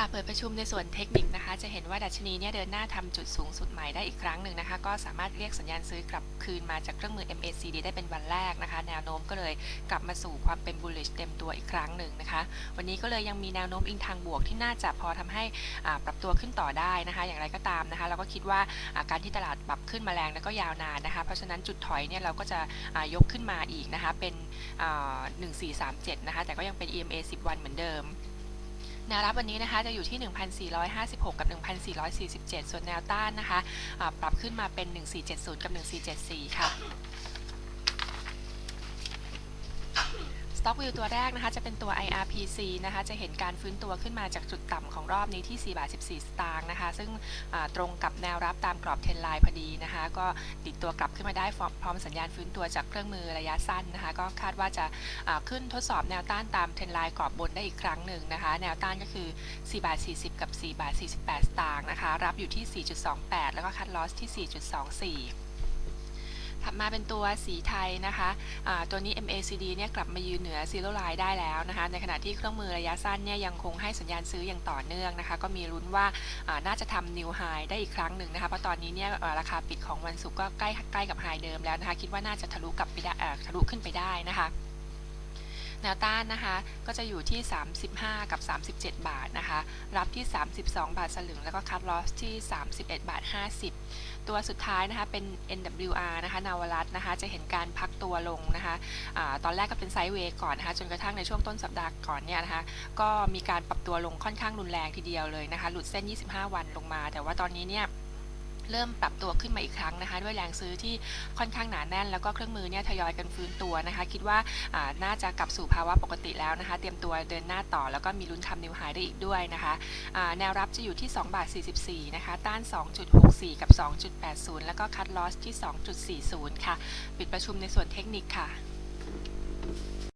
ค่ะเปิดประชุมในส่วนเทคนิคนะคะ จะเห็นว่าดัชนีเนี่ยเดินหน้าทำจุดสูงสุดใหม่ได้อีกครั้งหนึ่งนะคะ ก็สามารถเรียกสัญญาณซื้อกลับคืนมาจากเครื่องมือ MACD ได้เป็นวันแรกนะคะ แนวโน้มก็เลยกลับมาสู่ความเป็น bullish เต็มตัวอีกครั้งหนึ่งนะคะ วันนี้ก็เลยยังมีแนวโน้มอิงทางบวกที่น่าจะพอทำให้ปรับตัวขึ้นต่อได้นะคะ อย่างไรก็ตามนะคะ เราก็คิดว่าการที่ตลาดปรับขึ้นมาแรงแล้วก็ยาวนานนะคะ เพราะฉะนั้นจุดถอยเนี่ยเราก็จะยกขึ้นมาอีกนะคะเป็น1437นะคะแต่ก็ยังเป็น EMA 10 วันเหมือนเดิม แนวรับวันนี้นะคะจะอยู่ที่ 1,456 กับ 1,447 ส่วนแนวต้านนะคะะปรับขึ้นมาเป็น 1,470 กับ 1,474 ค่ะ Stock View ตัวแรกนะคะจะเป็นตัว IRPC นะคะจะเห็นการฟื้นตัวขึ้นมาจากจุดต่ำของรอบนี้ที่4บาท14 สตางค์นะคะ ซึ่งตรงกับแนวรับตามกรอบเทรนไลน์พอดีนะคะ ก็ติดตัวกลับขึ้นมาได้พร้อมสัญญาณฟื้นตัวจากเครื่องมือระยะสั้นนะคะ ก็คาดว่าจะขึ้นทดสอบแนวต้านตามเทรนไลน์กรอบบนได้อีกครั้งหนึ่งนะคะ แนวต้านก็คือ4บาท40 กับ4บาท48 สตางค์นะคะ รับอยู่ที่ 4.28 แล้วก็คัดลอสที่ 4.24 ถัดมาเป็นตัวสีไทยนะคะะตัวนี้ MACD เนี่ยกลับมายืนเหนือซีโร่ไลน์ได้แล้วนะคะ ในขณะที่เครื่องมือระยะสั้นเนี่ยยังคงให้สัญญาณซื้ออย่างต่อเนื่องนะคะ ก็มีลุ้นว่าน่าจะทำนิวไฮได้อีกครั้งหนึ่งนะคะเพราะตอนนี้เนี่ยราคาปิดของวันศุกร์ก็ใกล้ใกล้กับไฮเดิมแล้วนะคะ คิดว่าน่าจะทะลุกลับไปได้ทะลุขึ้นไปได้นะคะ แนวต้านนะคะ ก็จะอยู่ที่ 35 กับ 37 บาทนะคะ รับที่ 32 บาทสลึง แล้วก็คัดลอสที่ 31 บาท 50 ตัวสุดท้ายนะคะเป็น NWR นะคะ นาวรัตนะคะ จะเห็นการพักตัวลงนะคะอาตอนแรกก็เป็นไซด์เวย์ก่อนนะคะ จนกระทั่งในช่วงต้นสัปดาห์ก่อนเนี่ยนะคะ ก็มีการปรับตัวลงค่อนข้างรุนแรงทีเดียวเลยนะคะ หลุดเส้น 25 วันลงมา แต่ว่าตอนนี้เนี่ย เริ่มปรับตัวขึ้นมาอีกครั้งนะคะ ด้วยแรงซื้อที่ค่อนข้างหนาแน่น แล้วก็เครื่องมือเนี่ยทยอยกันฟื้นตัวนะคะ คิดว่าน่าจะกลับสู่ภาวะปกติแล้วนะคะ เตรียมตัวเดินหน้าต่อ แล้วก็มีลุ้นทำนิวไฮได้อีกด้วยนะคะแนวรับจะอยู่ที่2บาท44นะคะต้าน 2.64 กับ 2.80 แล้วก็คัดลอสที่ 2.40 ค่ะ ปิดประชุมในส่วนเทคนิคค่ะ